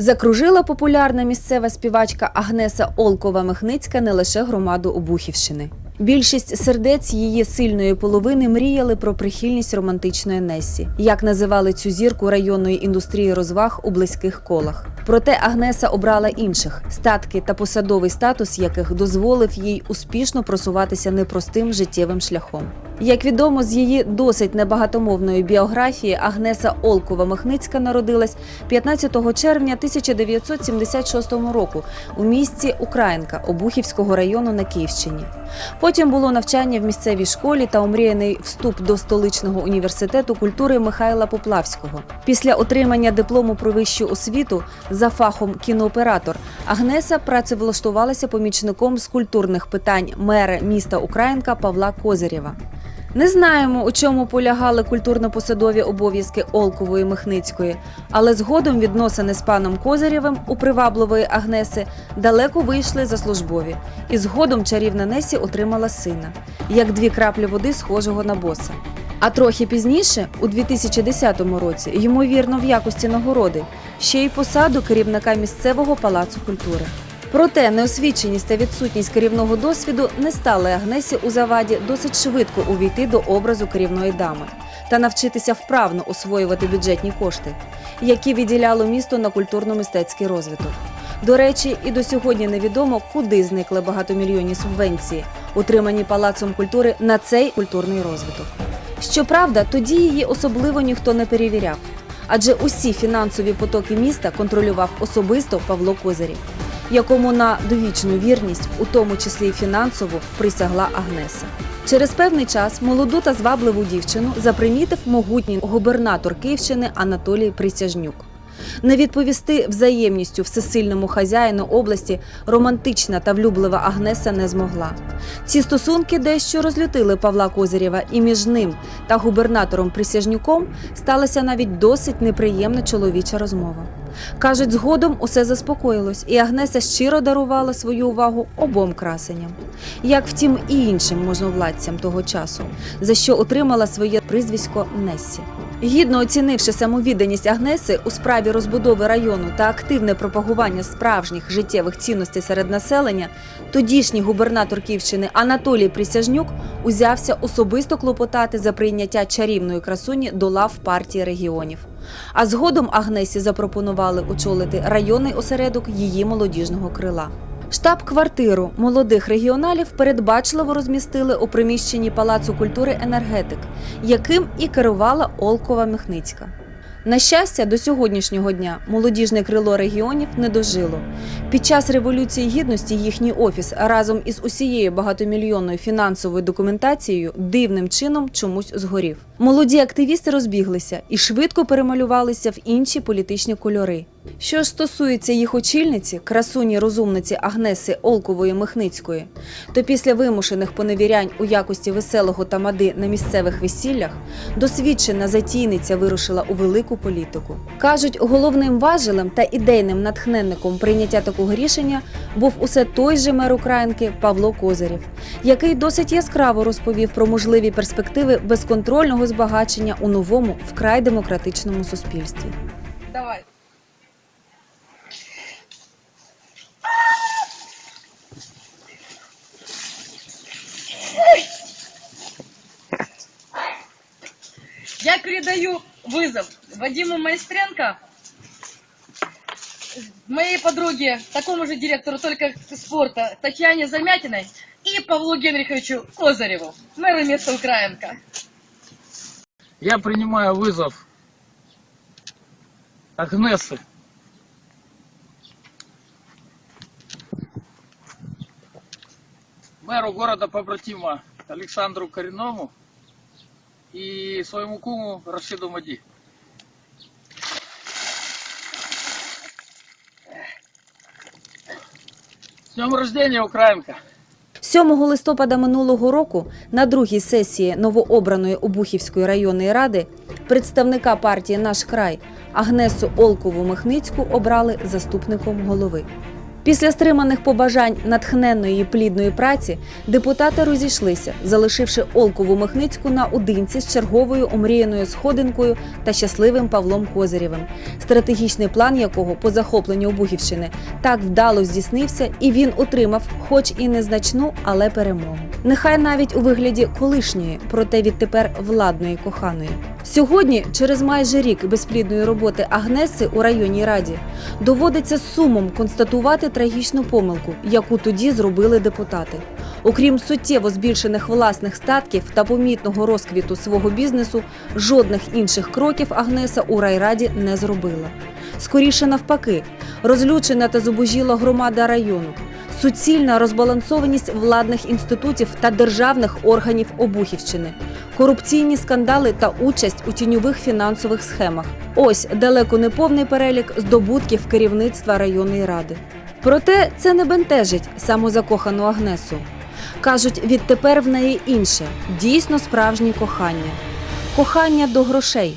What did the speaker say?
Закружила популярна місцева співачка Агнеса Олкова Михницька не лише громаду Обухівщини. Більшість сердець її сильної половини мріяли про прихильність романтичної Несі, як називали цю зірку районної індустрії розваг у близьких колах. Проте Агнеса обрала інших, статки та посадовий статус яких дозволив їй успішно просуватися непростим життєвим шляхом. Як відомо з її досить небагатомовної біографії, Агнеса Олкова Михницька народилась 15 червня 1976 року у місті Українка Обухівського району на Київщині. Потім було навчання в місцевій школі та омріяний вступ до столичного університету культури Михайла Поплавського. Після отримання диплому про вищу освіту за фахом кінооператор Агнеса працевлаштувалася помічником з культурних питань мера міста Українка Павла Козирєва. Не знаємо, у чому полягали культурно-посадові обов'язки Олкової Михницької, але згодом відносини з паном Козирєвим у привабливої Агнеси далеко вийшли за службові, і згодом чарівна Несі отримала сина, як дві краплі води, схожого на боса. А трохи пізніше, у 2010 році, ймовірно, в якості нагороди, ще й посаду керівника місцевого палацу культури. Проте неосвіченість та відсутність керівного досвіду не стали Агнесі у заваді досить швидко увійти до образу керівної дами та навчитися вправно освоювати бюджетні кошти, які відділяло місто на культурно-мистецький розвиток. До речі, і до сьогодні невідомо, куди зникли багатомільйонні субвенції, отримані палацом культури на цей культурний розвиток. Щоправда, тоді її особливо ніхто не перевіряв, адже усі фінансові потоки міста контролював особисто Павло Козирів якому на довічну вірність, у тому числі й фінансову, присягла Агнеса. Через певний час молоду та звабливу дівчину запримітив могутній губернатор Київщини Анатолій Присяжнюк. Не відповісти взаємністю всесильному хазяїну області романтична та влюблива Агнеса не змогла. Ці стосунки дещо розлютили Павла Козирєва, і між ним та губернатором Присяжнюком сталася навіть досить неприємна чоловіча розмова. Кажуть, згодом усе заспокоїлось, і Агнеса щиро дарувала свою увагу обом красеням, як втім і іншим можновладцям того часу, за що отримала своє прізвисько Нессі. Гідно оцінивши самовідданість Агнеси у справі розбудови району та активне пропагування справжніх життєвих цінностей серед населення, тодішній губернатор Київщини Анатолій Присяжнюк узявся особисто клопотати за прийняття чарівної красуні до лав партії регіонів. А згодом Агнесі запропонували очолити районний осередок її молодіжного крила. Штаб-квартиру молодих регіоналів передбачливо розмістили у приміщенні Палацу культури енергетик, яким і керувала Олкова Михницька. На щастя, до сьогоднішнього дня молодіжне крило регіонів не дожило. Під час революції гідності їхній офіс разом із усією багатомільйонною фінансовою документацією дивним чином чомусь згорів. Молоді активісти розбіглися і швидко перемалювалися в інші політичні кольори. Що ж стосується їх очільниці, красуні розумниці Агнеси Олкової Михницької, то після вимушених поневірянь у якості веселого тамади на місцевих весіллях досвідчена затійниця вирушила у велику політику. Кажуть, головним важелем та ідейним натхненником прийняття такого рішення був усе той же мер Українки Павло Козирєв, який досить яскраво розповів про можливі перспективи безконтрольного збагачення у новому вкрай демократичному суспільстві. Давай. Передаю вызов Вадиму Майстренко, моей подруге, такому же директору только спорта Татьяне Замятиной и Павлу Генриховичу Козыреву, мэру места Украинка. Я принимаю вызов Агнесы. Мэру города побратима Александру Коренову и своему куму Рашиду Мади. С днем рождения, Украинка! 7 листопада минулого року на другій сесії новообраної Обухівської районної ради представника партії Наш край Агнесу Олкову Михницьку обрали заступником голови. Після стриманих побажань натхненної плідної праці депутати розійшлися, залишивши Олкову Михницьку наодинці з черговою омріяною сходинкою та щасливим Павлом Козирєвим, стратегічний план якого по захопленню Обухівщини так вдало здійснився, і він отримав, хоч і незначну, але перемогу. Нехай навіть у вигляді колишньої, проте відтепер владної коханої. Сьогодні, через майже рік безплідної роботи Агнеси у районній раді, доводиться сумом констатувати трагічну помилку, яку тоді зробили депутати. Окрім суттєво збільшених власних статків та помітного розквіту свого бізнесу, жодних інших кроків Агнеса у райраді не зробила. Скоріше навпаки, розлючена та зубожіла громада району, суцільна розбалансованість владних інститутів та державних органів Обухівщини, корупційні скандали та участь у тіньових фінансових схемах. Ось далеко не повний перелік здобутків керівництва районної ради. Проте це не бентежить самозакохану Агнесу. Кажуть, відтепер в неї інше, дійсно справжнє кохання. Кохання до грошей,